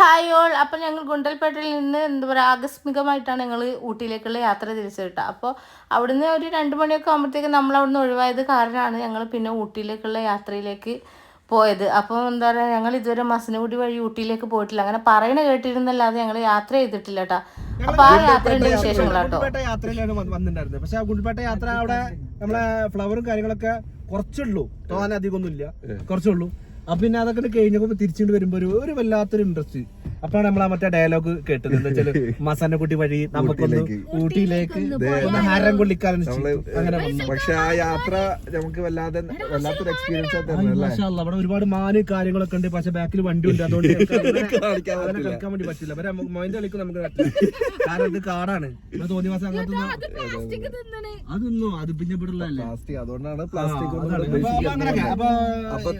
Hi all അപ്പം ഞങ്ങൾ ഗുണ്ടൽപേട്ടയിൽ നിന്ന് എന്താ പറയുക ആകസ്മികമായിട്ടാണ് ഞങ്ങൾ ഊട്ടിയിലേക്കുള്ള യാത്ര തിരിച്ചു കിട്ടുക അപ്പോൾ അവിടുന്ന് ഒരു രണ്ട് മണിയൊക്കെ ആകുമ്പോഴത്തേക്ക് നമ്മൾ അവിടുന്ന് ഒഴിവായത് കാരണമാണ് ഞങ്ങൾ പിന്നെ ഊട്ടിയിലേക്കുള്ള യാത്രയിലേക്ക് പോയത്. അപ്പോൾ എന്താ പറയുക ഞങ്ങൾ ഇതുവരെ മസനഗുഡി വഴി ഊട്ടിയിലേക്ക് പോയിട്ടില്ല. അങ്ങനെ പറയണ കേട്ടിരുന്നല്ലാതെ ഞങ്ങൾ യാത്ര ചെയ്തിട്ടില്ല കേട്ടോ. അപ്പോൾ ആ യാത്രയുടെ വിശേഷങ്ങളാട്ടോ ഗുണ്ടിൽപേട്ട യാത്രയിലാണ് വന്നിട്ടുണ്ടായിരുന്നത്. പക്ഷെ ആ ഗുണ്ടൽപേട്ട യാത്ര അവിടെ നമ്മളെ ഫ്ലവറും കാര്യങ്ങളൊക്കെ കുറച്ചുള്ളൂ. തോന്നെ അധികമൊന്നുമില്ല. കുറച്ചുള്ളൂ. അപ്പൊ പിന്നെ അതൊക്കെ കഴിഞ്ഞപ്പോ തിരിച്ചുകൊണ്ട് വരുമ്പോ ഒരു വല്ലാത്തൊരു ഇൻട്രസ്റ്റ് അപ്പോഴാണ് നമ്മൾ ആ മറ്റേ ഡയലോഗ് കേട്ടത്. എന്താ വെച്ചാൽ മസാന കുട്ടി വഴി നമുക്കൊന്ന് ഊട്ടിയിലേക്ക്. ഹരം കൊള്ളിക്കാൻ അങ്ങനെ വന്നു. പക്ഷെ ആ യാത്ര നമുക്ക് വല്ലാതെ വല്ലാത്തൊരു എക്സ്പീരിയൻസ് അവിടെ ഒരുപാട് മാന് കാര്യങ്ങളൊക്കെ ഉണ്ട്. പക്ഷെ ബാക്കിൽ വണ്ടി ഉണ്ട് അതുകൊണ്ട് അങ്ങനെ കളിക്കാൻ വേണ്ടി പറ്റില്ല. പക്ഷെ മൊയിന്റെ കളിക്കും നമുക്ക്. കാരണം ഇത് കാടാണ്. തോന്നിയ മാസം അങ്ങനത്തെ അതൊന്നും അത് പിന്നെ ഇവിടെ പ്ലാസ്റ്റിക് അതുകൊണ്ടാണ് പ്ലാസ്റ്റിക്. അപ്പൊ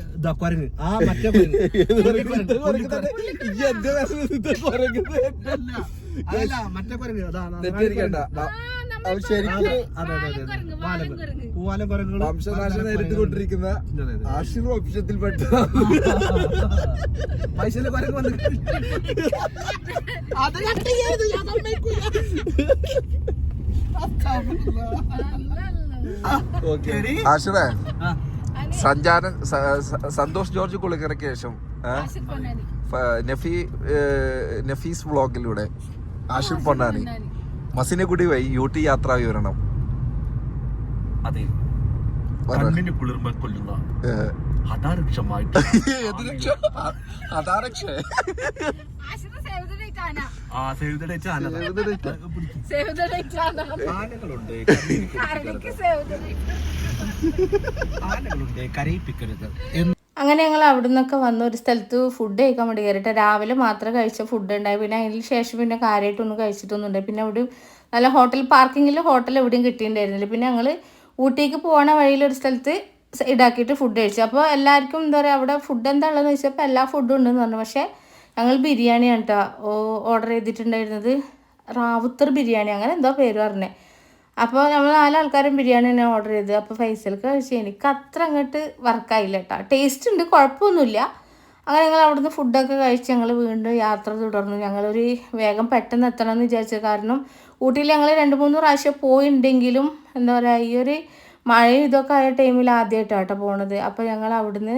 ആ മറ്റേ വംശനാശം നേരിട്ടുകൊണ്ടിരിക്കുന്ന. ആഷിർ വംശത്തിൽപ്പെട്ട പൈസയിലെ കുരങ്ങ് വന്ന് ഓക്കെ. കട്ട് ചെയ്യരുത്, ഞാൻ സമ്മതിക്കൂല. എടി. ആഷിറേ ആ, സഞ്ചാരം സ- സ- സന്തോഷ് ജോർജ് കുളിക്കറയ്ക്ക് ശേഷം നഫി നഫീസ് വ്ളോഗിലൂടെ ആഷിർ പൊന്നാനി കൂടി വൈ യു ടി യാത്രാ വിവരണം. കണ്ണിന് കുളിർമ കൊല്ലുന്ന ഏ. ഹഠാരക്ഷമായിട്ട് ഏത് അതാ രക്ഷ. ആ സേവ് ദ ചാനൽ ഏത് രക്ഷ? ആനകളുണ്ട് അങ്ങനെ ഞങ്ങൾ അവിടെ നിന്നൊക്കെ വന്ന ഒരു സ്ഥലത്ത് ഫുഡ് കഴിക്കാൻ വേണ്ടി കയറിയിട്ട് രാവിലെ മാത്രം കഴിച്ച ഫുഡ് ഉണ്ടായി. പിന്നെ അതിന് ശേഷം പിന്നെ കാര്യമായിട്ടൊന്നും കഴിച്ചിട്ടൊന്നും ഉണ്ടായി. പിന്നെ അവിടെ നല്ല ഹോട്ടൽ പാർക്കിങ്ങിൽ ഹോട്ടൽ എവിടെയും കിട്ടിയിട്ടുണ്ടായിരുന്നില്ല. പിന്നെ ഞങ്ങൾ ഊട്ടിക്ക് പോണ വഴിയിൽ ഒരു സ്ഥലത്ത് ഇടാക്കിയിട്ട് ഫുഡ് കഴിച്ചു. അപ്പോൾ എല്ലാവർക്കും എന്താ പറയുക അവിടെ ഫുഡ് എന്താ ഉള്ളതെന്ന് ചോദിച്ചപ്പോൾ എല്ലാ ഫുഡും ഉണ്ടെന്ന് പറഞ്ഞു. പക്ഷേ ഞങ്ങൾ ബിരിയാണിയാണ് കേട്ടോ ഓർഡർ ചെയ്തിട്ടുണ്ടായിരുന്നത്. റാവുത്തർ ബിരിയാണി അങ്ങനെ എന്തോ പേര് പറഞ്ഞേ. അപ്പോൾ നമ്മൾ നാലാൾക്കാരും ബിരിയാണി തന്നെ ഓർഡർ ചെയ്തു. അപ്പോൾ ഫൈസൽക്ക് കഴിച്ചു എനിക്ക് അത്ര അങ്ങോട്ട് വർക്കായില്ല കേട്ടോ ടേസ്റ്റ് ഉണ്ട് കുഴപ്പമൊന്നുമില്ല അങ്ങനെ ഞങ്ങൾ അവിടുന്ന് ഫുഡൊക്കെ കഴിച്ച് ഞങ്ങൾ വീണ്ടും യാത്ര തുടർന്നു. ഞങ്ങളൊരു വേഗം പെട്ടെന്ന് എത്തണം എന്ന് വിചാരിച്ചു കാരണം ഊട്ടിയിൽ ഞങ്ങൾ രണ്ട് മൂന്ന് പ്രാവശ്യം പോയിണ്ടെങ്കിലും എന്താ പറയുക ഈ ഒരു മഴയും ഇതൊക്കെ ആയ ടൈമിൽ ആദ്യമായിട്ടാണ് കേട്ടോ പോണത്. അപ്പോൾ ഞങ്ങൾ അവിടുന്ന്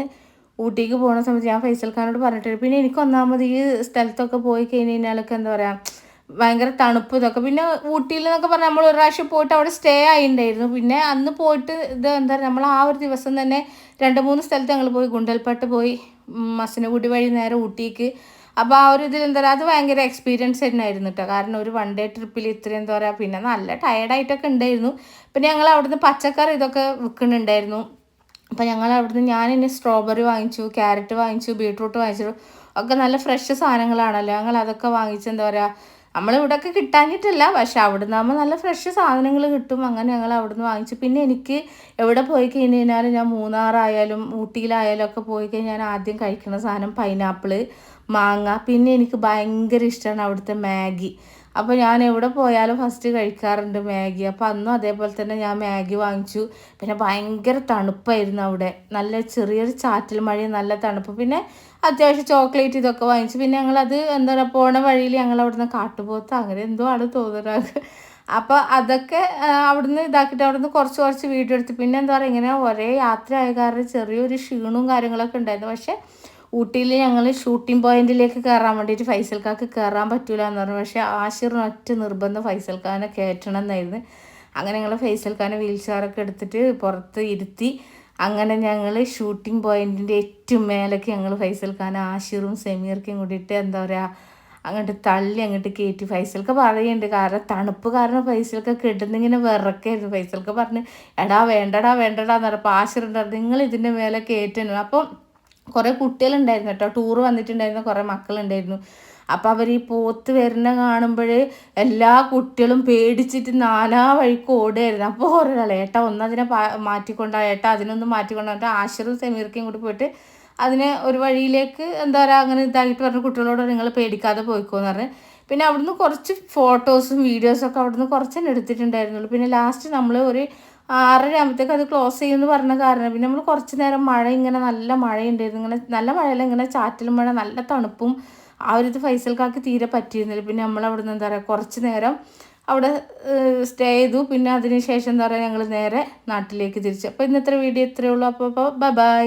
ഊട്ടിക്ക് പോകുന്ന സമയത്ത് ഞാൻ ഫൈസൽ ഖാനോട് പറഞ്ഞിട്ടുണ്ട് പിന്നെ എനിക്ക് ഒന്നാമത് ഈ സ്ഥലത്തൊക്കെ പോയി കഴിഞ്ഞ് കഴിഞ്ഞാലൊക്കെ എന്താ പറയുക ഭയങ്കര തണുപ്പ് ഇതൊക്കെ. പിന്നെ ഊട്ടിയിൽ എന്നൊക്കെ പറഞ്ഞാൽ നമ്മൾ ഒരു പ്രാവശ്യം പോയിട്ട് അവിടെ സ്റ്റേ ആയിണ്ടായിരുന്നു. പിന്നെ അന്ന് പോയിട്ട് ഇത് എന്താ പറയുക നമ്മൾ ആ ഒരു ദിവസം തന്നെ രണ്ട് മൂന്ന് സ്ഥലത്ത് ഞങ്ങൾ പോയി. ഗുണ്ടൽപ്പേട്ട് പോയി മസനഗുടി വഴി നേരെ ഊട്ടിക്ക്. അപ്പോൾ ആ ഒരു ഇതിൽ എന്താ പറയുക അത് ഭയങ്കര എക്സ്പീരിയൻസ് തന്നെയായിരുന്നു കേട്ടോ കാരണം ഒരു വൺ ഡേ ട്രിപ്പിൽ ഇത്രയും എന്താ പറയുക പിന്നെ നല്ല ടയർഡായിട്ടൊക്കെ ഉണ്ടായിരുന്നു പിന്നെ ഞങ്ങൾ അവിടുന്ന് പച്ചക്കറി ഇതൊക്കെ വിൽക്കുന്നുണ്ടായിരുന്നു അപ്പോൾ ഞങ്ങൾ അവിടുന്ന് ഞാൻ ഇനി സ്ട്രോബെറി വാങ്ങിച്ചു ക്യാരറ്റ് വാങ്ങിച്ചു ബീട്രൂട്ട് വാങ്ങിച്ചു. ഒക്കെ നല്ല ഫ്രഷ് സാധനങ്ങളാണല്ലോ. ഞങ്ങൾ അതൊക്കെ വാങ്ങിച്ച് എന്താ പറയുക നമ്മളിവിടെയൊക്കെ കിട്ടാഞ്ഞിട്ടില്ല പക്ഷെ അവിടുന്ന് ആകുമ്പോൾ നല്ല ഫ്രഷ് സാധനങ്ങൾ കിട്ടും. അങ്ങനെ ഞങ്ങൾ അവിടുന്ന് വാങ്ങിച്ചു. പിന്നെ എനിക്ക് എവിടെ പോയി കഴിഞ്ഞ് കഴിഞ്ഞാലും ഞാൻ മൂന്നാറായാലും ഊട്ടിയിലായാലും ഒക്കെ പോയി കഴിഞ്ഞാൽ ഞാൻ ആദ്യം കഴിക്കുന്ന സാധനം പൈനാപ്പിൾ മാങ്ങ. പിന്നെ എനിക്ക് ഭയങ്കര ഇഷ്ടമാണ് അവിടുത്തെ മാഗി. അപ്പോൾ ഞാൻ എവിടെ പോയാലും ഫസ്റ്റ് കഴിക്കാറുണ്ട് മാഗി. അപ്പോൾ അന്നും അതേപോലെ തന്നെ ഞാൻ മാഗി വാങ്ങിച്ചു. പിന്നെ ഭയങ്കര തണുപ്പായിരുന്നു അവിടെ. നല്ല ചെറിയൊരു ചാറ്റൽ മഴയും നല്ല തണുപ്പ്. പിന്നെ അത്യാവശ്യം ചോക്ലേറ്റ് ഇതൊക്കെ വാങ്ങിച്ചു. പിന്നെ ഞങ്ങളത് എന്താ പറയുക പോണ വഴിയിൽ ഞങ്ങൾ അവിടുന്ന് കാട്ടുപോത്ത് അങ്ങനെ എന്തോ ആണ് തോന്നുന്നത് അപ്പോൾ അതൊക്കെ അവിടുന്ന് ഇതാക്കിയിട്ട് അവിടുന്ന് കുറച്ച് കുറച്ച് വീഡിയോ എടുത്ത്. പിന്നെ എന്താ പറയുക ഇങ്ങനെ ഒരേ യാത്ര ആയ കാരണം ചെറിയൊരു ക്ഷീണവും കാര്യങ്ങളൊക്കെ ഉണ്ടായിരുന്നു. പക്ഷേ ഊട്ടിയിൽ ഞങ്ങൾ ഷൂട്ടിംഗ് പോയിന്റിലേക്ക് കയറാൻ വേണ്ടിയിട്ട് ഫൈസൽക്കാർക്ക് കയറാൻ പറ്റൂല എന്ന് പറഞ്ഞു. പക്ഷേ ആഷിറിന് ഒറ്റ നിർബന്ധം ഫൈസൽ ഖാനെ കയറ്റണം എന്നായിരുന്നു അങ്ങനെ ഞങ്ങൾ ഫൈസൽ ഖാനെ വീൽ ചെയറൊക്കെ എടുത്തിട്ട് പുറത്ത് ഇരുത്തി അങ്ങനെ ഞങ്ങൾ ഷൂട്ടിംഗ് പോയിന്റിന്റെ ഏറ്റവും മേലേക്ക് ഞങ്ങൾ ഫൈസൽ ഖാൻ ആഷിറും സെമീർക്കും കൂടിയിട്ട് എന്താ പറയുക അങ്ങോട്ട് തള്ളി അങ്ങോട്ട് കയറ്റി ഫൈസൽക്ക് പറയുന്നുണ്ട് കാരണം തണുപ്പ് കാരണം ഫൈസൽക്ക് കിടന്നിങ്ങനെ വിറക്കായിരുന്നു. ഫൈസൽക്ക് പറഞ്ഞ് എടാ വേണ്ടടാ വേണ്ടടാ എന്ന് പറഞ്ഞപ്പോൾ ആശിറുണ്ടായിരുന്നു നിങ്ങൾ ഇതിന്റെ മേലെ കയറ്റുന്നു അപ്പം കുറേ കുട്ടികളുണ്ടായിരുന്നു കേട്ടോ. ടൂറ് വന്നിട്ടുണ്ടായിരുന്ന കുറേ മക്കളുണ്ടായിരുന്നു. അപ്പം അവർ ഈ പോത്ത് വരുന്ന കാണുമ്പോൾ എല്ലാ കുട്ടികളും പേടിച്ചിട്ട് നാനാ വഴിക്ക് ഓടുകയായിരുന്നു അപ്പോൾ ഒരാൾ ഏട്ടാ ഒന്നതിനെ മാറ്റിക്കൊണ്ടാ ഏട്ടാ അതിനൊന്ന് മാറ്റിക്കൊണ്ടാ ആശിറും സെമീർക്കും കൂടി പോയിട്ട് അതിനെ ഒരു വഴിയിലേക്ക് എന്താ പറയുക അങ്ങനെ ഇതാക്കിയിട്ട് പറഞ്ഞ കുട്ടികളോട് നിങ്ങൾ പേടിക്കാതെ പോയിക്കോന്ന് പറഞ്ഞ്. പിന്നെ അവിടുന്ന് കുറച്ച് ഫോട്ടോസും വീഡിയോസും ഒക്കെ അവിടുന്ന് കുറച്ച് തന്നെ എടുത്തിട്ടുണ്ടായിരുന്നുള്ളൂ. പിന്നെ ലാസ്റ്റ് നമ്മൾ ഒരു ആറര ആകുമ്പോഴത്തേക്ക് അത് ക്ലോസ് ചെയ്യുമെന്ന് പറഞ്ഞ കാരണം. പിന്നെ നമ്മൾ കുറച്ച് നേരം മഴ ഇങ്ങനെ നല്ല മഴയുണ്ടായിരുന്നു. ഇങ്ങനെ നല്ല മഴയല്ല ഇങ്ങനെ ചാറ്റൽ മഴ നല്ല തണുപ്പും ആ ഒരു ഇത് ഫൈസൽക്കാർക്ക് തീരെ പറ്റിയിരുന്നില്ല. പിന്നെ നമ്മൾ അവിടെ നിന്ന് എന്താ പറയുക കുറച്ച് നേരം അവിടെ സ്റ്റേ ചെയ്തു. പിന്നെ അതിന് ശേഷം എന്താ പറയുക ഞങ്ങൾ നേരെ നാട്ടിലേക്ക് തിരിച്ചു. അപ്പോൾ ഇന്നത്തെ വീഡിയോ ഇത്രയേ ഉള്ളൂ. അപ്പോൾ അപ്പോൾ ബൈ